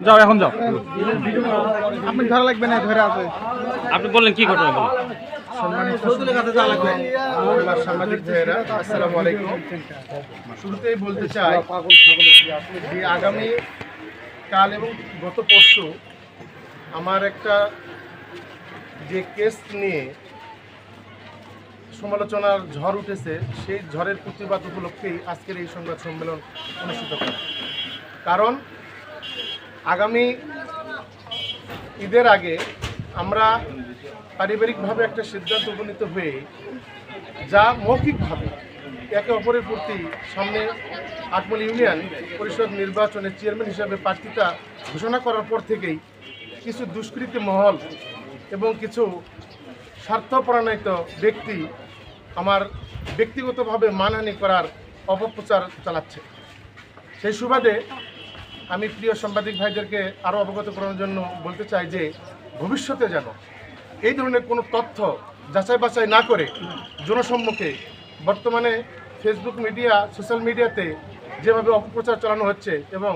যাও এখন যাও। আপনি ধরা লাগবে না ধরে আছে। আপনি বললেন কি ঘটনা বলেন সাংবাদিক ভাইয়েরা আসসালামু আলাইকুম। শুরুতেই বলতে চাই যে আগামী কাল এবং গত পরশু আমার একটা যে কেস নিয়ে সমালোচনার ঝড় উঠেছে সেই ঝড়ের প্রতিবাদ উপলক্ষেই আজকের এই সংবাদ সম্মেলন অনুষ্ঠিত করা কারণ আগামী ঈদের আগে আমরা পারিবারিকভাবে একটা সিদ্ধান্ত উপনীত হয়ে যা মৌখিকভাবে একে অপরের প্রতি সামনে আটমল ইউনিয়ন পরিষদ নির্বাচনের চেয়ারম্যান হিসাবে প্রার্থিতা ঘোষণা করার পর থেকেই কিছু দুষ্কৃতী মহল এবং কিছু স্বার্থপরায়িত ব্যক্তি আমার ব্যক্তিগতভাবে মানহানি করার অপপ্রচার চালাচ্ছে। সেই সুবাদে আমি প্রিয় সাংবাদিক ভাইদেরকে আরও অবগত করানোর জন্য বলতে চাই যে ভবিষ্যতে যেন এই ধরনের কোনো তথ্য যাচাই বাছাই না করে জনসম্মুখে বর্তমানে ফেসবুক মিডিয়া সোশ্যাল মিডিয়াতে যেভাবে অপপ্রচার চালানো হচ্ছে এবং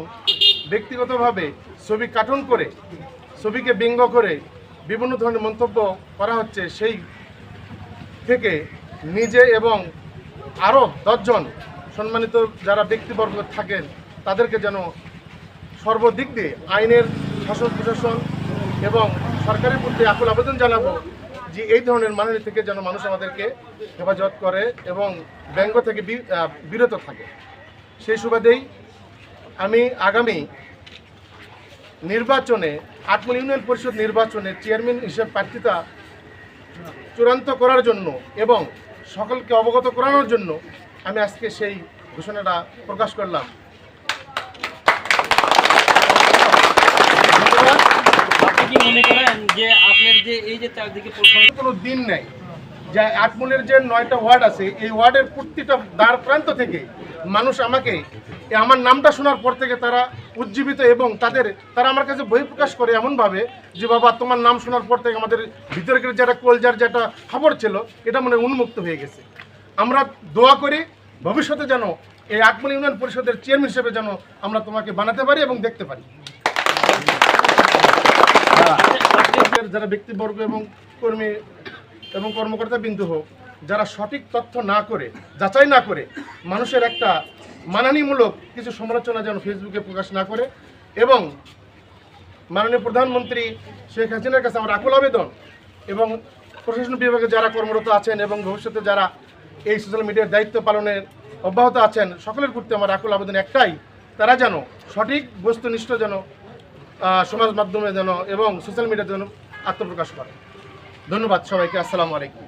ব্যক্তিগতভাবে ছবি কার্টুন করে, ছবিকে ব্যঙ্গ করে বিভিন্ন ধরনের মন্তব্য করা হচ্ছে, সেই থেকে নিজে এবং আরও দশজন সম্মানিত যারা ব্যক্তিবর্গ থাকেন, তাদেরকে যেন সর্বদিক দিয়ে আইনের শাসন প্রশাসন এবং সরকারের প্রতি আকুল আবেদন জানাব যে এই ধরনের মাননী থেকে যেন মানুষ আমাদেরকে হেফাজত করে এবং ব্যঙ্গ থেকে বিরত থাকে। সেই সুবাদেই আমি আগামী নির্বাচনে আটমল ইউনিয়ন পরিষদ নির্বাচনে চেয়ারম্যান হিসেবে প্রার্থিতা চূড়ান্ত করার জন্য এবং সকলকে অবগত করানোর জন্য আমি আজকে সেই ঘোষণাটা প্রকাশ করলাম ধন্যবাদ আপনি যে আপনার যে এই যে চারদিকে কোনো দিন নেই। যে আটমলের যে নয়টা ওয়ার্ড আছে, এই ওয়ার্ডের প্রতিটা দ্বার প্রান্ত থেকে মানুষ আমাকে আমার নামটা শোনার পর থেকে তারা উজ্জীবিত এবং তাদের, তারা আমার কাছে বই প্রকাশ করে এমনভাবে যে, বাবা, তোমার নাম শোনার পর থেকে আমাদের ভিতরের যেটা কলজার যেটা খবর ছিল, এটা মনে উন্মুক্ত হয়ে গেছে। আমরা দোয়া করি, ভবিষ্যতে যেন এই আটমল ইউনিয়ন পরিষদের চেয়ারম্যান হিসেবে যেন আমরা তোমাকে বানাতে পারি এবং দেখতে পারি। যারা ব্যক্তিবর্গ এবং কর্মী এবং কর্মকর্তা বিন্দু হোক, যারা সঠিক তথ্য না করে, যাচাই না করে, মানুষের একটা মানানিমূলক কিছু সমালোচনা যেন ফেসবুকে প্রকাশ না করে এবং মাননীয় প্রধানমন্ত্রী শেখ হাসিনার কাছে আমার আকুল আবেদন এবং প্রশাসন বিভাগে যারা কর্মরত আছেন এবং ভবিষ্যতে যারা এই সোশ্যাল মিডিয়ার দায়িত্ব পালনের অব্যাহত আছেন, সকলের প্রতি আমার আকুল আবেদন একটাই, তারা যেন সঠিক, বস্তুনিষ্ঠ যেন সমাজ মাধ্যমে যেন এবং সোশ্যাল মিডিয়াতে যেন আত্মপ্রকাশ করে। ধন্যবাদ সবাইকে আসসালামু আলাইকুম।